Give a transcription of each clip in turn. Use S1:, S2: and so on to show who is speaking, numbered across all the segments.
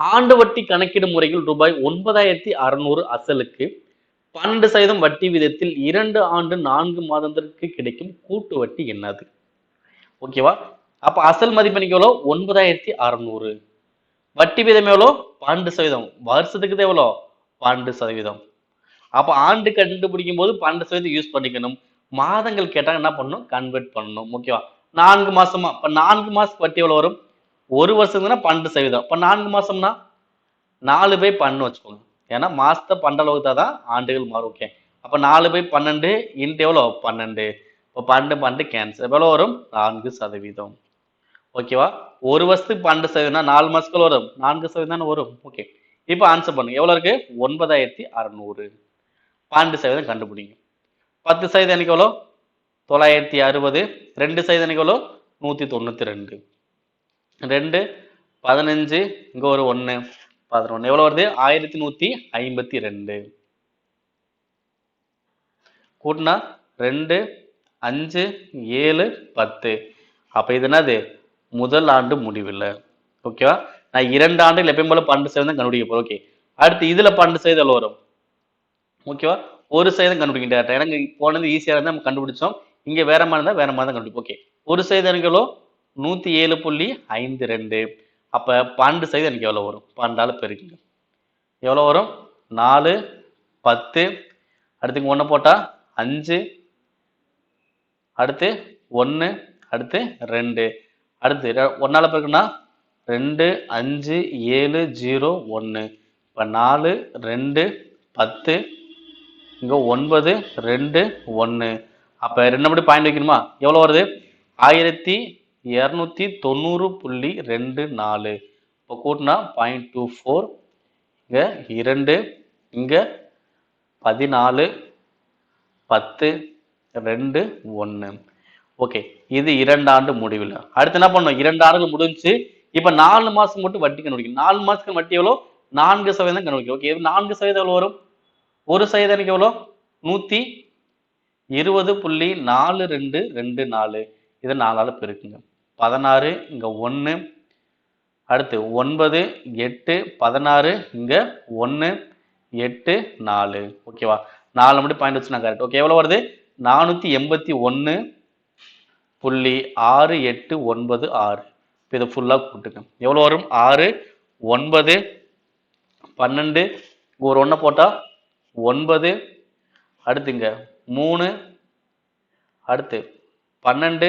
S1: ஆண்டு வட்டி கணக்கிடும் முறையில் ரூபாய் ஒன்பதாயிரத்தி அறுநூறு அசலுக்கு பன்னெண்டு சதவீதம் வட்டி விதத்தில் இரண்டு ஆண்டு நான்கு மாதத்திற்கு கிடைக்கும் கூட்டு வட்டி என்னது? ஓகேவா அப்ப அசல் மதிப்பெண் எவ்வளோ? ஒன்பதாயிரத்தி அறுநூறு. வட்டி விதம் எவ்வளோ? பன்னெண்டு சதவீதம். வருஷத்துக்கு தான் எவ்வளோ? பன்னெண்டு சதவீதம். அப்ப ஆண்டு கண்டுபிடிக்கும் போது பன்னெண்டு சதவீதம் யூஸ் பண்ணிக்கணும். மாதங்கள் கேட்டால் என்ன பண்ணணும்? கன்வெர்ட் பண்ணணும். ஓகேவா நான்கு மாசமா? இப்ப நான்கு மாசத்துக்கு வட்டி எவ்வளோ வரும்? ஒரு வருஷத்துக்குன்னா பன்னெண்டு சதவீதம். இப்போ நான்கு மாசம்னா நாலு பை பன்னெண்டு வச்சுக்கோங்க. ஏன்னா மாசத்தை பன்னெண்டு தான் ஆண்டுகள் மாறும் ஓகே அப்ப நாலு பை பன்னெண்டு இன்ட்டு எவ்வளோ பன்னெண்டு. இப்போ பன்னெண்டு பன்னெண்டு கேன்சல் எவ்வளோ வரும்? நான்கு சதவீதம். ஓகேவா ஒரு வருஷத்துக்கு பன்னெண்டு சதவீதம்னா நாலு மாசத்துக்கு வரும். நான்கு சதவீதம் தானே வரும்? ஓகே இப்போ ஆன்சர் பண்ணுங்க. எவ்வளோ இருக்கு? ஒன்பதாயிரத்தி அறநூறு. பன்னெண்டு சதவீதம் கண்டுபிடிங்க. பத்து சதவீதம் எனக்கு எவ்வளோ தொள்ளாயிரத்தி அறுபது. ரெண்டு சதவீதம் எனக்கு எவ்வளோ நூற்றி தொண்ணூற்றி ரெண்டு. ரெண்டு பதினஞ்சு இங்கே ஒரு ஒன்று பதினொன்று எவ்வளோ வருது? ஆயிரத்தி நூற்றி ஐம்பத்தி ரெண்டு. கூட்டினா ரெண்டு அஞ்சு ஏழு பத்து. அப்போ இது என்னது? முதல் ஆண்டு முடிவில். ஓகேவா? நான் இரண்டு ஆண்டுகள் எப்பயும் போல பன்னெண்டு சதவீதம் கண்டுபிடிக்க போகிறேன் ஓகே. அடுத்து இதில் பன்னெண்டு சதவீதம் வரும்? ஓகேவா? ஒரு சதவீதம் கண்டுபிடிக்க எனக்கு போனது ஈஸியாக இருந்தால் நம்ம கண்டுபிடிச்சோம். இங்கே வேற மாதிரி இருந்தால் வேற மாதிரி தான் கண்டுபிடிப்போம். ஓகே. ஒரு சதவீதங்களோ நூற்றி ஏழு புள்ளி ஐந்து ரெண்டு. அப்போ பன்னெண்டு சதவீதம் எனக்கு எவ்வளோ வரும்? பன்னெண்டால் பெருக்குங்க எவ்வளோ வரும்? நாலு பத்து. அடுத்து ஒன்று போட்டால் அஞ்சு. அடுத்து ஒன்று அடுத்து ரெண்டு. அடுத்து ஒன்றால் பிறகுனா பெருக்குன்னா ரெண்டு அஞ்சு ஏழு ஜீரோ ஒன்று இப்போ நாலு ரெண்டு பத்து. இங்கே ஒன்பது ரெண்டு ஒன்று அப்போ ரெண்டு மணி பாயிண்ட் வைக்கணுமா? எவ்வளோ வருது? ஆயிரத்தி இரநூத்தி தொண்ணூறு புள்ளி ரெண்டு நாலு. இப்போ கூட்டினா பாயிண்ட் டூ ஃபோர் இங்கே இரண்டு இங்கே பதினாலு பத்து ரெண்டு ஒன்று ஓகே இது இரண்டு ஆண்டு முடிவில். அடுத்து என்ன பண்ணோம் இரண்டு ஆண்டுகள் முடிஞ்சு இப்போ நாலு மாதம் மட்டும் வட்டி கண்டுபிடிக்கும் நாலு மாதத்துக்கு வட்டி எவ்வளோ? நான்கு சதவீதம் கண்டுபிடிக்கும் ஓகே நான்கு சதவீதம் எவ்வளோ வரும்? ஒரு சதவீதம் எவ்வளோ? நூற்றி இருபது புள்ளி நாலு ரெண்டு ரெண்டு நாலு. இதை நாலால் பெருக்குங்க. பதினாறு இங்கே ஒன்று அடுத்து ஒன்பது எட்டு பதினாறு இங்கே ஒன்று எட்டு நாலு. ஓகேவா நாலு மணி பாயிண்ட் வச்சுனா கரெக்ட் ஓகே எவ்வளோ வருது? நானூற்றி எண்பத்தி ஒன்று புள்ளி ஆறு எட்டு ஒன்பது ஆறு. இப்போ இதை ஃபுல்லாக கூட்டுங்க எவ்வளோ வரும்? ஆறு ஒன்பது பன்னெண்டு. ஒரு ஒன்றை போட்டால் ஒன்பது. அடுத்துங்க மூணு. அடுத்து பன்னெண்டு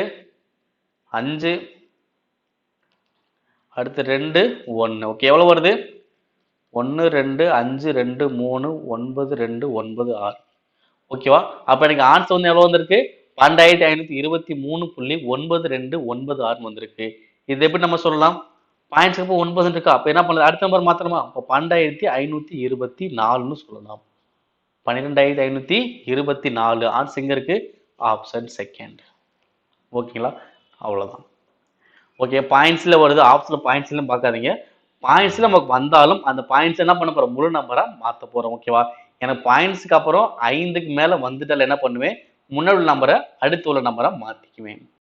S1: அஞ்சு. அடுத்து ரெண்டு ஒன்று ஓகே எவ்வளோ வருது? ஒன்று ரெண்டு அஞ்சு ரெண்டு மூணு ஒன்பது ரெண்டு ஒன்பது ஆறு. ஓகேவா அப்போ எனக்கு ஆன்சர் வந்து எவ்வளோ வந்திருக்கு? பன்னெண்டாயிரத்தி ஐநூற்றி இருபத்தி மூணு புள்ளி ஒன்பது ரெண்டு ஒன்பது ஆறு வந்திருக்கு. இது எப்படி நம்ம சொல்லலாம்? பாயிண்ட்ஸ் இப்போ ஒன்பது இருக்கா? அப்போ என்ன பண்ணுறது அடுத்த நம்பர் மாத்திரமா அப்போ பன்னெண்டாயிரத்தி ஐநூற்றி இருபத்தி நாலுன்னு சொல்லலாம். பன்னிரெண்டாயிரத்தி ஐநூற்றி இருபத்தி நாலு. ஆன்சர் எங்கே இருக்கு? ஆப்ஷன் செகண்ட் ஓகேங்களா அவ்வளோதான் ஓகே பாயிண்ட்ஸில் வருது ஆப்ஷனில் பாயிண்ட்ஸ்லாம் பார்க்காதீங்க. பாயிண்ட்ஸில் நமக்கு வந்தாலும் அந்த பாயிண்ட்ஸ் என்ன பண்ண போகிறோம் முழு நம்பராக மாற்ற போகிறோம் ஓகேவா எனக்கு பாயிண்ட்ஸுக்கு அப்புறம் ஐந்துக்கு மேலே வந்துட்டால் என்ன பண்ணுவேன்? முன்னாடி உள்ள நம்பரை அடுத்து உள்ள நம்பரை மாற்றிக்குவேன்